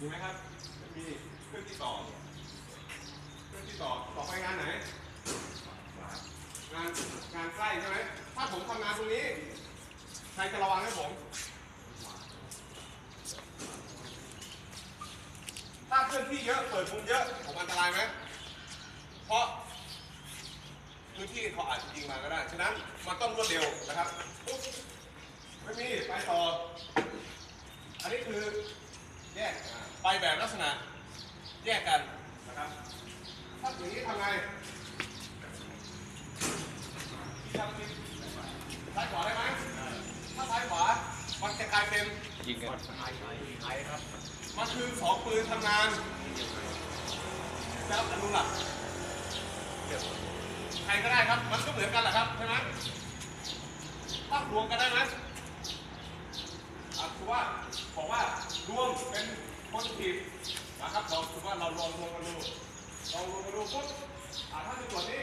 มีไหมครับไม่มีเครื่องที่ต่อเครื่องที่ต่อต่อไปงานไหน งานงานใกล้ใช่ไหมถ้าผมทำงานตรงนี้ ใครจะระวังให้ผม ถ้าเคลื่อนที่เยอะเปิดมุมเยอะผมอันตรายไหมเพราะพื้นที่เขาอาจจะยิงมาก็ได้ ฉะนั้นมันต้องรวดเร็วนะครับไม่มีไปต่อ อันนี้คือแยก ไปแบบลักษณะแยกกันนะครับ ถ้าอย่างนี้ทำไงที่ทำนี้ซ้ายขวาได้ไหมถ้าซ้ายขวา มันจะกลายเป็นยิงกันมันคือสองปืนทำงานแล้วอนุหลักใครก็ได้ครับ มันก็เหมือนกันแหละครับ ใช่ไหมถ้ารวมกันได้ไหมอะคือว่าบอกว่ารวมเป็น โพสิทีฟนะครับเราคือว่าเราลองรวมกันดูลองรวมกันดูปุ๊บอ่าถ้าในส่วนนี้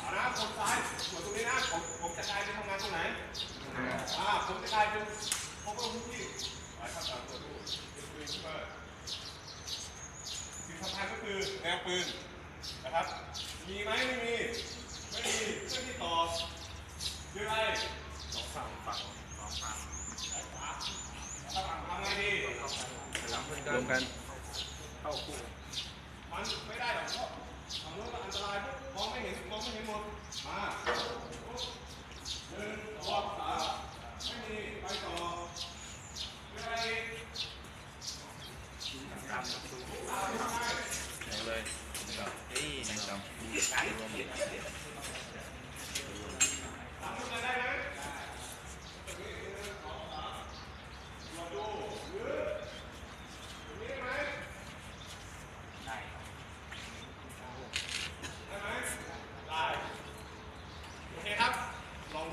อ่านะคนซ้ายส่วนตรงนี้นะผมผมจะกลายเป็นทำงานตรงไหนอ่าผมจะกลายเป็นพวกพื้นที่หลายขั้นตอนตัวดูเป็นปืนเปิดสิ่งสำคัญก็คือแนวปืนนะครับมีไหมไม่มีเครื่องที่ต่อคืออะไรสองฝั่งฝั่งสองฝั่งฝั่งทำไงดี รว มกันมันไม่ได้หรอกเพราะทำนู้นก็อันตรายมองไม่เห็นมองไม่เห็นหมดมา